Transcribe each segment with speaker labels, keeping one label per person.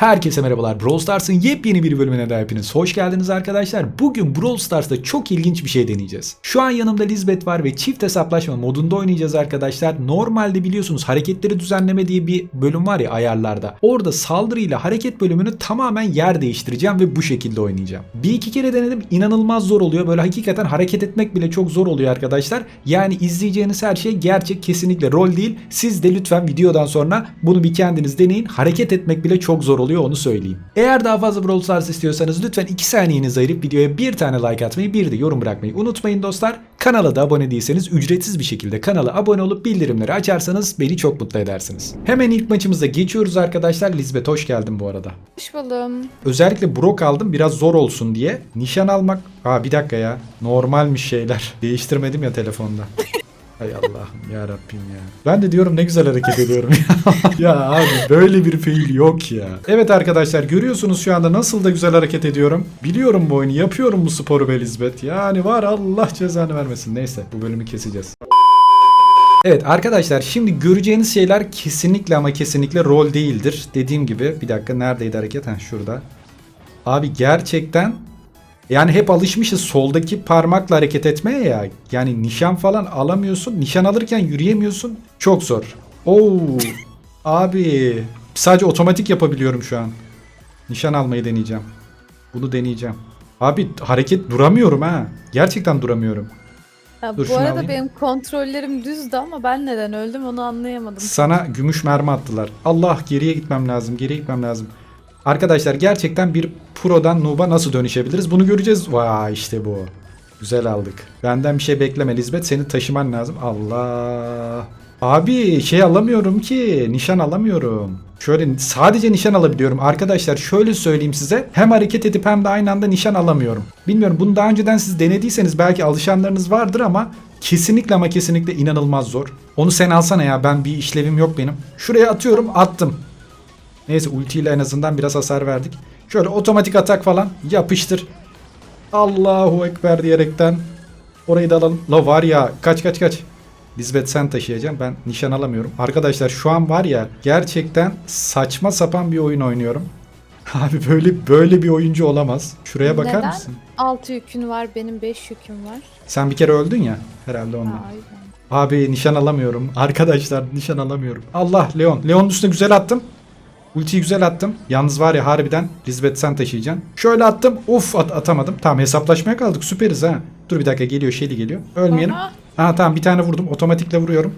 Speaker 1: Herkese merhabalar. Brawl Stars'ın yepyeni bir bölümüne de hepiniz hoş geldiniz arkadaşlar. Bugün Brawl Stars'ta çok ilginç bir şey deneyeceğiz. Şu an yanımda Lisbeth var ve çift hesaplaşma modunda oynayacağız arkadaşlar. Normalde biliyorsunuz hareketleri düzenleme diye bir bölüm var ya ayarlarda. Orada saldırıyla hareket bölümünü tamamen yer değiştireceğim ve bu şekilde oynayacağım. Bir iki kere denedim inanılmaz zor oluyor. Böyle hakikaten hareket etmek bile çok zor oluyor arkadaşlar. Yani izleyeceğiniz her şey gerçek kesinlikle rol değil. Siz de lütfen videodan sonra bunu bir kendiniz deneyin. Hareket etmek bile çok zor oluyor onu söyleyeyim. Eğer daha fazla Brawl Stars istiyorsanız lütfen 2 saniyenizi ayırıp videoya bir tane like atmayı bir de yorum bırakmayı unutmayın dostlar. Kanala da abone değilseniz ücretsiz bir şekilde kanala abone olup bildirimleri açarsanız beni çok mutlu edersiniz. Hemen ilk maçımıza geçiyoruz arkadaşlar. Lisbeth hoş geldin bu arada.
Speaker 2: Hoş buldum.
Speaker 1: Özellikle Brock aldım biraz zor olsun diye. Nişan almak... Aa bir dakika ya. Normalmiş şeyler. Değiştirmedim ya telefonda. Hay Allah'ım ya Rabbim ya. Ben de diyorum ne güzel hareket ediyorum ya. ya abi böyle bir fail yok ya. Evet arkadaşlar görüyorsunuz şu anda nasıl da güzel hareket ediyorum. Biliyorum bu oyunu yapıyorum bu sporu be Lisbeth. Yani var Allah cezanı vermesin. Neyse bu bölümü keseceğiz. Evet arkadaşlar şimdi göreceğiniz şeyler kesinlikle ama kesinlikle rol değildir. Dediğim gibi bir dakika neredeydi hareket? Heh şurada. Abi gerçekten yani hep alışmışız soldaki parmakla hareket etmeye ya. Yani nişan falan alamıyorsun. Nişan alırken yürüyemiyorsun. Çok zor. Oo. Abi sadece otomatik yapabiliyorum şu an. Nişan almayı deneyeceğim. Bunu deneyeceğim. Abi hareket duramıyorum ha. Gerçekten duramıyorum.
Speaker 2: Ya,
Speaker 1: Dur,
Speaker 2: bu arada
Speaker 1: alayım.
Speaker 2: benim kontrollerim düzdü ama ben neden öldüm onu anlayamadım.
Speaker 1: Sana gümüş mermi attılar. Allah geriye gitmem lazım. Geriye gitmem lazım. Arkadaşlar gerçekten bir prodan noob'a nasıl dönüşebiliriz? Bunu göreceğiz. Vay işte bu. Güzel aldık. Benden bir şey bekleme Lisbeth. Seni taşıman lazım. Allah. Abi şey alamıyorum ki. Nişan alamıyorum. Şöyle sadece nişan alabiliyorum. Arkadaşlar şöyle söyleyeyim size. Hem hareket edip hem de aynı anda nişan alamıyorum. Bilmiyorum bunu daha önceden siz denediyseniz belki alışanlarınız vardır ama kesinlikle ama kesinlikle inanılmaz zor. Onu sen alsana ya. Ben bir işlevim yok benim. Şuraya atıyorum attım. Neyse ultiyle en azından biraz hasar verdik. Şöyle otomatik atak falan yapıştır. Allahu Ekber diyerekten orayı da alalım. La var ya kaç kaç kaç. Lisbeth sen taşıyacaksın ben nişan alamıyorum. Arkadaşlar şu an var ya gerçekten saçma sapan bir oyun oynuyorum. Abi böyle böyle bir oyuncu olamaz. Şuraya bakar
Speaker 2: Neden?
Speaker 1: mısın?
Speaker 2: 6 yükün var benim 5 yüküm var.
Speaker 1: Sen bir kere öldün ya herhalde ondan.
Speaker 2: Ha, o yüzden.
Speaker 1: Abi nişan alamıyorum. Arkadaşlar nişan alamıyorum. Allah Leon. Leon'un üstüne güzel attım. Ultiyi güzel attım. Yalnız var ya harbiden Lisbeth sen taşıyacaksın. Şöyle attım. Uf at- atamadım. Tamam hesaplaşmaya kaldık. Süperiz ha. Dur bir dakika geliyor Shelly geliyor. Ölmeyelim.
Speaker 2: Aha.
Speaker 1: Ha tamam bir tane vurdum. Otomatikle vuruyorum.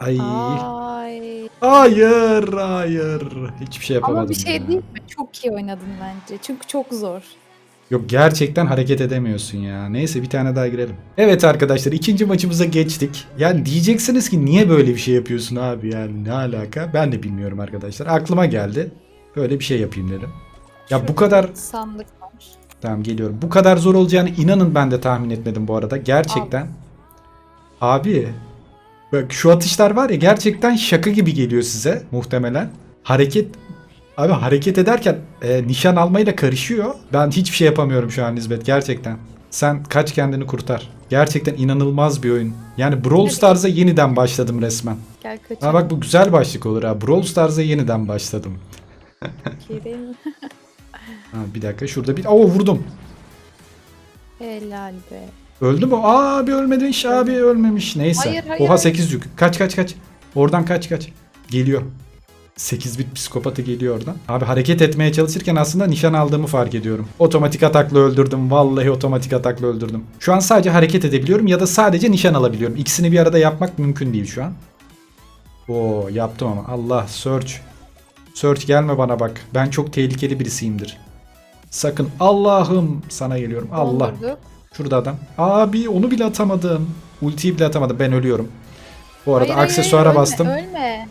Speaker 1: Ay.
Speaker 2: Ay.
Speaker 1: Hayır hayır. Hiçbir şey yapamadım.
Speaker 2: Ama bir şey
Speaker 1: ya.
Speaker 2: değil mi? Çok iyi oynadın bence. Çünkü çok zor.
Speaker 1: Yok gerçekten hareket edemiyorsun ya. Neyse bir tane daha girelim. Evet arkadaşlar ikinci maçımıza geçtik. Yani diyeceksiniz ki niye böyle bir şey yapıyorsun abi yani ne alaka? Ben de bilmiyorum arkadaşlar. Aklıma geldi. Böyle bir şey yapayım dedim. Ya bu
Speaker 2: Şurada
Speaker 1: kadar
Speaker 2: bir Sandık var.
Speaker 1: tamam geliyorum. Bu kadar zor olacağını inanın ben de tahmin etmedim bu arada. Gerçekten. Abi bak şu atışlar var ya gerçekten şaka gibi geliyor size muhtemelen. Hareket Abi hareket ederken e, nişan almayla karışıyor. Ben hiçbir şey yapamıyorum şu an Lisbeth gerçekten. Sen kaç kendini kurtar. Gerçekten inanılmaz bir oyun. Yani Brawl. Stars'a yeniden başladım resmen.
Speaker 2: Gel
Speaker 1: Ha
Speaker 2: kaçalım.
Speaker 1: bak bu güzel başlık olur ha. Brawl Stars'a yeniden başladım. Ha, bir dakika şurada bir... Oo vurdum.
Speaker 2: Helal be.
Speaker 1: Öldü mü? Aa, abi ölmemiş abi ölmemiş. Neyse.
Speaker 2: Hayır, hayır.
Speaker 1: Oha 8 yük. Kaç kaç kaç. Oradan kaç kaç. Geliyor. 8 bit psikopatı geliyor oradan. Abi hareket etmeye çalışırken aslında nişan aldığımı fark ediyorum. Otomatik atakla öldürdüm. Vallahi otomatik atakla öldürdüm. Şu an sadece hareket edebiliyorum ya da sadece nişan alabiliyorum. İkisini bir arada yapmak mümkün değil şu an. Oo yaptım ama. Allah search. Search gelme bana bak. Ben çok tehlikeli birisiyimdir. Sakın Allah'ım sana geliyorum. Allah. Şurada adam. Abi onu bile atamadım. Ultiyi bile atamadım. Ben ölüyorum. Bu arada
Speaker 2: Hayır,
Speaker 1: aksesuara
Speaker 2: hayır,
Speaker 1: bastım.
Speaker 2: Ölme.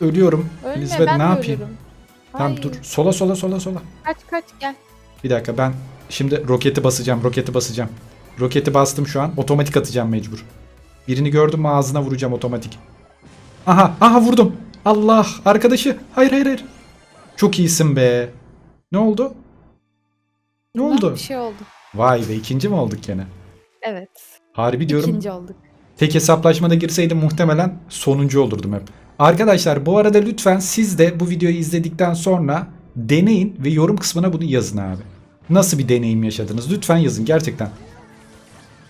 Speaker 1: Ölüyorum.
Speaker 2: ölme.
Speaker 1: Elizabeth
Speaker 2: ben
Speaker 1: ne
Speaker 2: de
Speaker 1: yapayım?
Speaker 2: ölürüm.
Speaker 1: Tamam
Speaker 2: Hayır.
Speaker 1: dur. Sola sola sola sola.
Speaker 2: Kaç kaç gel.
Speaker 1: Bir dakika ben şimdi roketi basacağım. Roketi basacağım. Roketi bastım şu an. Otomatik atacağım mecbur. Birini gördüm mü ağzına vuracağım otomatik. Aha aha vurdum. Allah arkadaşı. Hayır hayır hayır. Çok iyisin be. Ne oldu? Ne oldu?
Speaker 2: Bir şey oldu.
Speaker 1: Vay be ikinci mi olduk gene?
Speaker 2: Evet.
Speaker 1: Harbi diyorum.
Speaker 2: İkinci olduk.
Speaker 1: Tek hesaplaşmada girseydim muhtemelen sonuncu olurdum hep. Arkadaşlar bu arada lütfen siz de bu videoyu izledikten sonra deneyin ve yorum kısmına bunu yazın abi. Nasıl bir deneyim yaşadınız? Lütfen yazın gerçekten.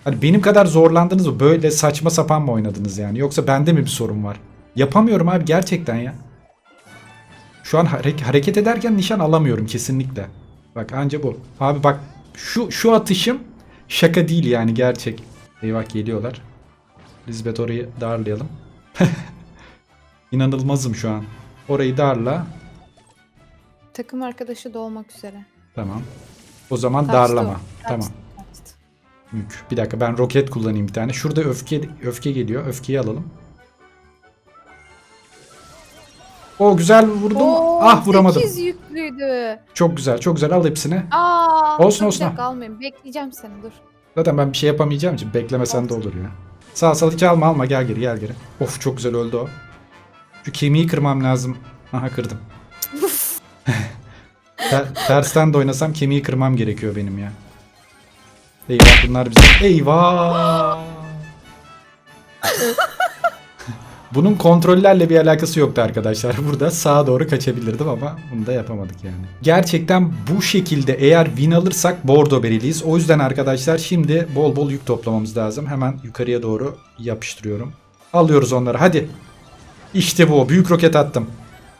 Speaker 1: Hani benim kadar zorlandınız mı? Böyle saçma sapan mı oynadınız yani? Yoksa bende mi bir sorun var? Yapamıyorum abi gerçekten ya. Şu an hare- hareket ederken nişan alamıyorum kesinlikle. Bak anca bu. Abi bak şu şu atışım şaka değil yani gerçek. Eyvah geliyorlar. Lisbeth orayı darlayalım. İnanılmazım şu an. Orayı darla.
Speaker 2: Takım arkadaşı da olmak üzere.
Speaker 1: Tamam. O zaman
Speaker 2: Kaçtı
Speaker 1: darlama.
Speaker 2: o,
Speaker 1: Tamam.
Speaker 2: kaçtı.
Speaker 1: Mük. Bir dakika ben roket kullanayım bir tane. Şurada öfke öfke geliyor. Öfkeyi alalım. O güzel vurdum.
Speaker 2: Oo,
Speaker 1: ah vuramadım.
Speaker 2: 8 yüklüydü.
Speaker 1: Çok güzel. Çok güzel. Al hepsini.
Speaker 2: Aa,
Speaker 1: Olsun,
Speaker 2: dur,
Speaker 1: olsun,
Speaker 2: dakika almayayım. Bekleyeceğim seni dur.
Speaker 1: Zaten ben bir şey yapamayacağım için beklemesen de olur ya. Sağ sağ hiç alma alma gel geri gel geri. Of çok güzel öldü o. Şu kemiği kırmam lazım. Aha kırdım. Ter- tersten de oynasam kemiği kırmam gerekiyor benim ya. Eyvah bunlar bize. Eyvah. Bunun kontrollerle bir alakası yoktu arkadaşlar. Burada sağa doğru kaçabilirdim ama bunu da yapamadık yani. Gerçekten bu şekilde eğer win alırsak bordo bereliyiz. O yüzden arkadaşlar şimdi bol bol yük toplamamız lazım. Hemen yukarıya doğru yapıştırıyorum. Alıyoruz onları hadi. İşte bu. Büyük roket attım.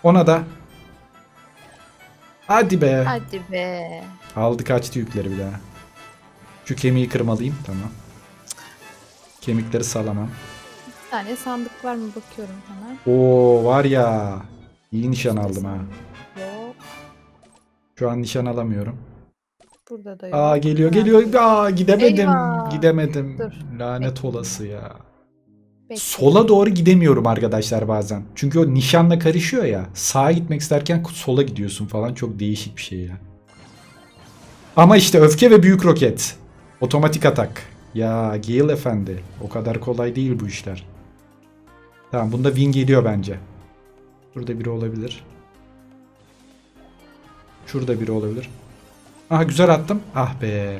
Speaker 1: Ona da. Hadi be.
Speaker 2: Hadi be.
Speaker 1: Aldı kaçtı yükleri bir daha. Şu kemiği kırmalıyım. Tamam. Kemikleri salamam.
Speaker 2: Bir tane sandık var mı bakıyorum hemen.
Speaker 1: Oo var ya. İyi nişan aldım ha.
Speaker 2: Yok.
Speaker 1: Şu an nişan alamıyorum.
Speaker 2: Burada da yok.
Speaker 1: Aa geliyor geliyor. Aa gidemedim.
Speaker 2: Eyvah.
Speaker 1: Gidemedim.
Speaker 2: Dur.
Speaker 1: Lanet olası ya.
Speaker 2: Bekle.
Speaker 1: Sola doğru gidemiyorum arkadaşlar bazen. Çünkü o nişanla karışıyor ya. Sağa gitmek isterken sola gidiyorsun falan. Çok değişik bir şey ya. Ama işte öfke ve büyük roket. Otomatik atak. Ya Gale efendi. O kadar kolay değil bu işler. Tamam bunda win geliyor bence. Burada biri olabilir. Şurada biri olabilir. Aha güzel attım. Ah be.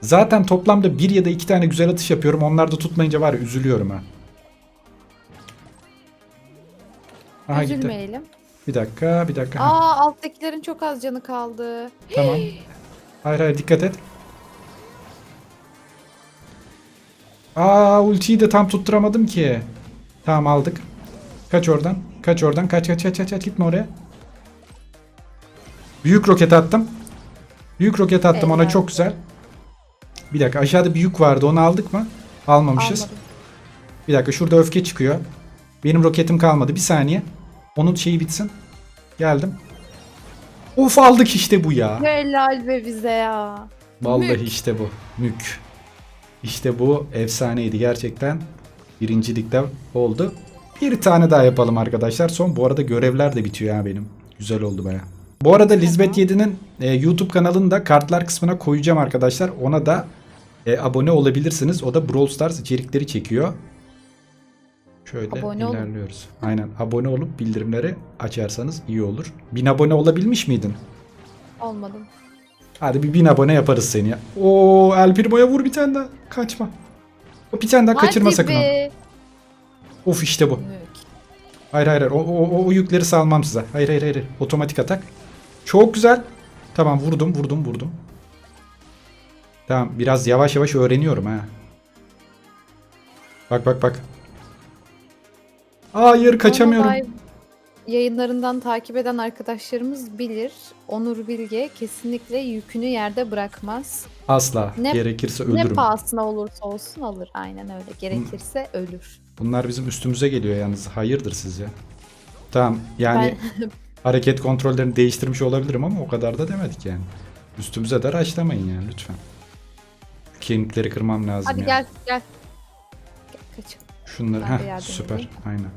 Speaker 1: Zaten toplamda bir ya da iki tane güzel atış yapıyorum. Onlar da tutmayınca var ya üzülüyorum ha. Aha gitti.
Speaker 2: Üzülmeyelim.
Speaker 1: Bir dakika, bir dakika. Ha,
Speaker 2: Aa alttakilerin çok az canı kaldı.
Speaker 1: tamam. Hayır hayır dikkat et. Aa ultiyi de tam tutturamadım ki. Tamam aldık. Kaç oradan. Kaç oradan. Kaç kaç kaç kaç, kaç. gitme oraya. Büyük roket attım. Büyük roket attım ona
Speaker 2: Eyvah.
Speaker 1: çok güzel. Bir dakika aşağıda bir yük vardı onu aldık mı? Almamışız.
Speaker 2: Almadım.
Speaker 1: Bir dakika şurada öfke çıkıyor. Benim roketim kalmadı. Bir saniye. Onun şeyi bitsin. Geldim. Of aldık işte bu ya.
Speaker 2: Helal be bize ya.
Speaker 1: Vallahi
Speaker 2: Mük.
Speaker 1: işte bu. Mük. İşte bu efsaneydi gerçekten. Birincilikte oldu. Bir tane daha yapalım arkadaşlar. Son bu arada görevler de bitiyor ya benim. Güzel oldu baya. Bu arada Lisbeth 7'nin e, YouTube kanalını da kartlar kısmına koyacağım arkadaşlar. Ona da e, abone olabilirsiniz. O da Brawl Stars içerikleri çekiyor. Şöyle
Speaker 2: Abone olun.
Speaker 1: ilerliyoruz. Aynen abone olup bildirimleri açarsanız iyi olur. 1000 abone olabilmiş miydin?
Speaker 2: Olmadım.
Speaker 1: Hadi bir bin abone yaparız seni ya. Oo El Primo'ya vur bir tane daha. Kaçma. O bir tane daha kaçırma
Speaker 2: Hadi
Speaker 1: sakın.
Speaker 2: be.
Speaker 1: Of işte bu.
Speaker 2: Mük.
Speaker 1: Hayır hayır o, o, o yükleri salmam size. Hayır hayır hayır. Otomatik atak. Çok güzel. Tamam vurdum vurdum vurdum. Tamam biraz yavaş yavaş öğreniyorum ha. Bak bak bak. Hayır kaçamıyorum.
Speaker 2: Onu live Yayınlarından takip eden arkadaşlarımız bilir. Onur Bilge kesinlikle yükünü yerde bırakmaz.
Speaker 1: Asla.
Speaker 2: Ne-
Speaker 1: Gerekirse
Speaker 2: Ne
Speaker 1: ölürüm.
Speaker 2: pahasına olursa olsun alır. Aynen öyle. Gerekirse ölür.
Speaker 1: Bunlar bizim üstümüze geliyor yalnız. Hayırdır sizce? Tamam yani
Speaker 2: Ben-
Speaker 1: hareket kontrollerini değiştirmiş olabilirim ama o kadar da demedik yani. Üstümüze de raşlamayın yani lütfen. Kemikleri kırmam lazım
Speaker 2: Hadi
Speaker 1: ya.
Speaker 2: gel gel. Gel, Kaç.
Speaker 1: Şunları
Speaker 2: Ben de
Speaker 1: heh,
Speaker 2: yardım
Speaker 1: süper
Speaker 2: edeyim.
Speaker 1: aynen.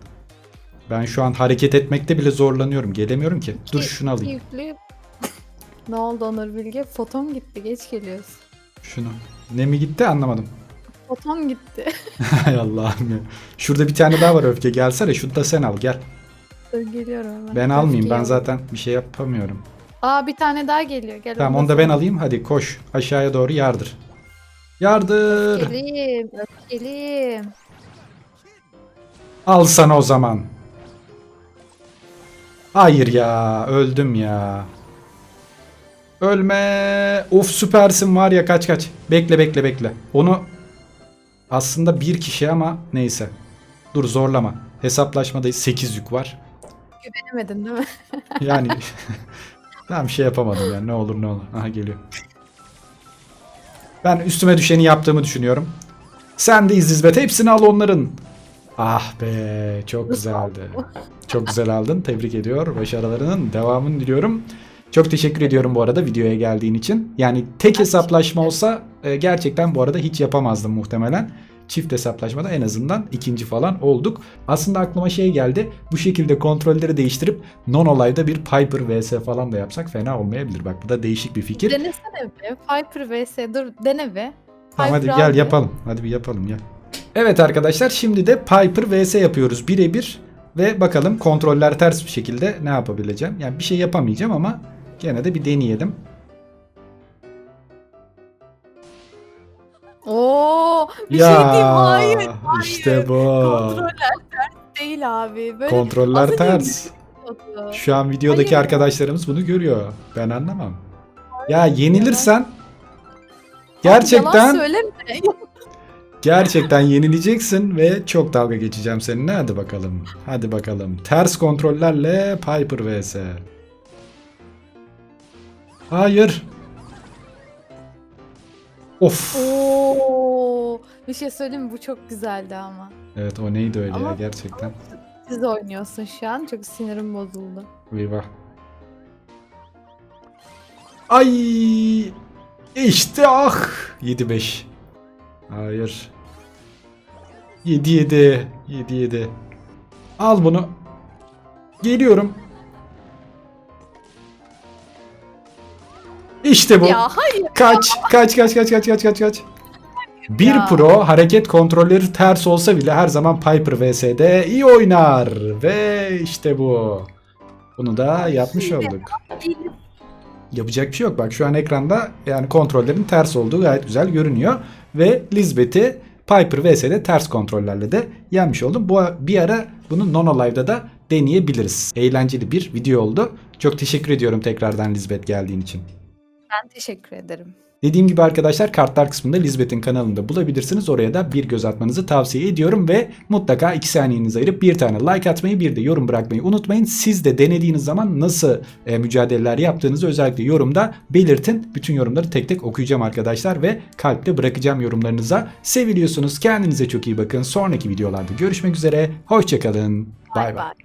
Speaker 1: Ben şu an hareket etmekte bile zorlanıyorum. Gelemiyorum ki. Dur şunu alayım.
Speaker 2: Yüklü. ne oldu Onur Bilge? Foton gitti. Geç geliyorsun.
Speaker 1: Şunu. Ne mi gitti anlamadım.
Speaker 2: Foton gitti.
Speaker 1: Hay Allah'ım ya. Şurada bir tane daha var öfke. Gelsene şunu da sen al gel.
Speaker 2: Dur geliyorum hemen.
Speaker 1: Ben almayayım. Ben
Speaker 2: Öfkeyi
Speaker 1: zaten bir şey yapamıyorum.
Speaker 2: Aa bir tane daha geliyor. Gel
Speaker 1: Tamam
Speaker 2: onu
Speaker 1: da ben alayım. Hadi koş. Aşağıya doğru yardır. Yardır.
Speaker 2: Öfkeliyim. Öfkeliyim.
Speaker 1: Al sana o zaman. Hayır ya. Öldüm ya. Ölme. Of süpersin var ya kaç kaç. Bekle bekle bekle. Onu aslında bir kişi ama neyse. Dur zorlama. Hesaplaşmada 8 yük var.
Speaker 2: Güvenemedin değil mi?
Speaker 1: Yani ben bir şey yapamadım yani ne olur ne olur. Aha geliyor. Ben üstüme düşeni yaptığımı düşünüyorum. Sen de İzizbet hepsini al onların. Ah be çok güzeldi. Çok güzel aldın. Tebrik ediyor. Başarılarının devamını diliyorum. Çok teşekkür ediyorum bu arada videoya geldiğin için. Yani tek hesaplaşma olsa e, gerçekten bu arada hiç yapamazdım muhtemelen. Çift hesaplaşmada en azından ikinci falan olduk. Aslında aklıma şey geldi. Bu şekilde kontrolleri değiştirip non olayda bir Piper vs falan da yapsak fena olmayabilir. Bak bu da değişik bir fikir.
Speaker 2: Denesene be. Piper vs. Dur dene be.
Speaker 1: Tamam hadi gel
Speaker 2: al be.
Speaker 1: yapalım. Hadi bir yapalım gel. Evet arkadaşlar şimdi de Piper vs yapıyoruz birebir. Ve bakalım kontroller ters bir şekilde ne yapabileceğim. Yani bir şey yapamayacağım ama gene de bir deneyelim.
Speaker 2: Oo, bir şey diyeyim. Hayır. hayır.
Speaker 1: işte bu.
Speaker 2: Kontroller ters değil abi. Böyle
Speaker 1: Kontroller ters.
Speaker 2: yapıyordu.
Speaker 1: Şu an videodaki
Speaker 2: Hayır.
Speaker 1: arkadaşlarımız bunu görüyor. Ben anlamam. Ya yenilirsen
Speaker 2: Yalan
Speaker 1: gerçekten
Speaker 2: söyleme.
Speaker 1: Gerçekten yenileceksin ve çok dalga geçeceğim seninle. Hadi bakalım. Hadi bakalım. Ters kontrollerle Piper vs. Hayır. Of.
Speaker 2: Oo, bir şey söyleyeyim mi? Bu çok güzeldi ama.
Speaker 1: Evet o neydi öyle ya
Speaker 2: Ama-
Speaker 1: gerçekten.
Speaker 2: Siz oynuyorsun şu an. Çok sinirim bozuldu.
Speaker 1: Eyvah. Ay. İşte ah. 7-5. Hayır. 7-7. 7-7. Al bunu. Geliyorum. İşte bu.
Speaker 2: Ya hayır.
Speaker 1: Kaç, kaç, kaç, kaç, kaç, kaç, kaç, kaç. Bir
Speaker 2: Ya.
Speaker 1: pro hareket kontrolleri ters olsa bile her zaman Piper vs'de iyi oynar. Ve işte bu. Bunu da yapmış olduk. Yapacak bir şey yok. Bak şu an ekranda yani kontrollerin ters olduğu gayet güzel görünüyor. Ve Lisbeth'i Piper vs'de ters kontrollerle de yenmiş oldum. Bu bir ara bunu Nono Live'da da deneyebiliriz. Eğlenceli bir video oldu. Çok teşekkür ediyorum tekrardan Lisbeth geldiğin için.
Speaker 2: Ben teşekkür ederim.
Speaker 1: Dediğim gibi arkadaşlar kartlar kısmında Lisbeth'in kanalında bulabilirsiniz. Oraya da bir göz atmanızı tavsiye ediyorum ve mutlaka 2 saniyenizi ayırıp bir tane like atmayı bir de yorum bırakmayı unutmayın. Siz de denediğiniz zaman nasıl e, mücadeleler yaptığınızı özellikle yorumda belirtin. Bütün yorumları tek tek okuyacağım arkadaşlar ve kalpte bırakacağım yorumlarınıza. Seviliyorsunuz. Kendinize çok iyi bakın. Sonraki videolarda görüşmek üzere. Hoşçakalın. Bay bay.